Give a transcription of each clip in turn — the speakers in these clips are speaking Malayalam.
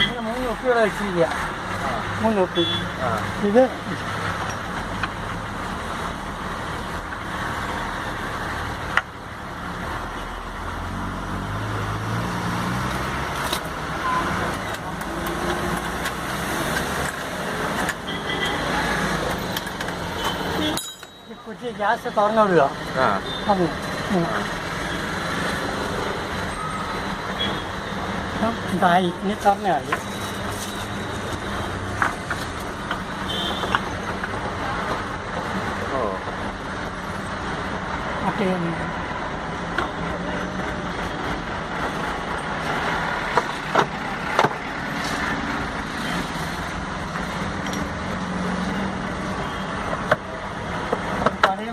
ഇങ്ങനെ മൂന്ന് കുപ്പികളെ വെച്ചിരിക്കുക മൂന്ന് കുപ്പി ഇത് കുറ്റി ഗ്യാസ് തുറന്നു വിടുക. 나이 니까네 아니. 어. 어때요?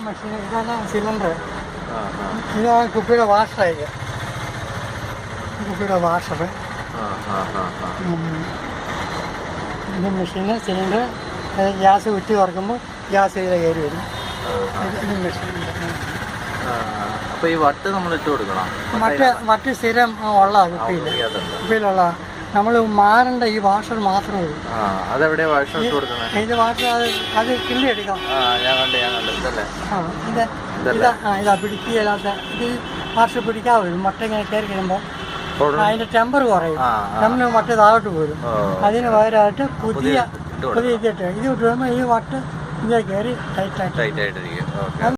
ಮಷೀನ್ ಸಿಲಿಂಡರ್ ಇದಕ್ಕೆ ಉಪಯೋಗ ವಾಸ್ತ ಈಗ കുപ്പിയുടെ വാഷർ പിന്നെ മെഷീന് സിലിണ്ടർ ഗ്യാസ് കുറ്റി തുറക്കുമ്പോൾ ഗ്യാസ് ചെയ്ത് കയറി വരും. ഇത് മെഷീൻ ഈ വട്ട് നമ്മൾ ഇട്ട് കൊടുക്കണം? സ്ഥിരം ഉള്ള കുപ്പിയിൽ കുപ്പിയിലുള്ള നമ്മൾ മാറേണ്ട ഈ വാഷർ മാത്രമേ ഉള്ളൂ. ആ അതെവിടെയാ വാഷ് ഇട്ട് കൊടുക്കുന്നത്? ഇത് വാഷർ അത് അത് കിള്ളി എടുക്കാം. ഇത് ഇതാ ആ ഇതാ വാഷർ പിടിക്കാതെ മുട്ട ഇങ്ങനെ കയറി കഴിയുമ്പോൾ അതിന്റെ ടെമ്പർ കുറയും. നമ്മൾ മട്ട താഴോട്ട് പോരും. അതിന് പകരമായിട്ട് പുതിയ പുതിയ ഇതിട്ട് ഇത് ഇട്ട് വരുമ്പോൾ ഈ വട്ട് ഇതേ കയറി ടൈറ്റായിട്ട് ടൈറ്റ് ആയിട്ട് ഓക്കെ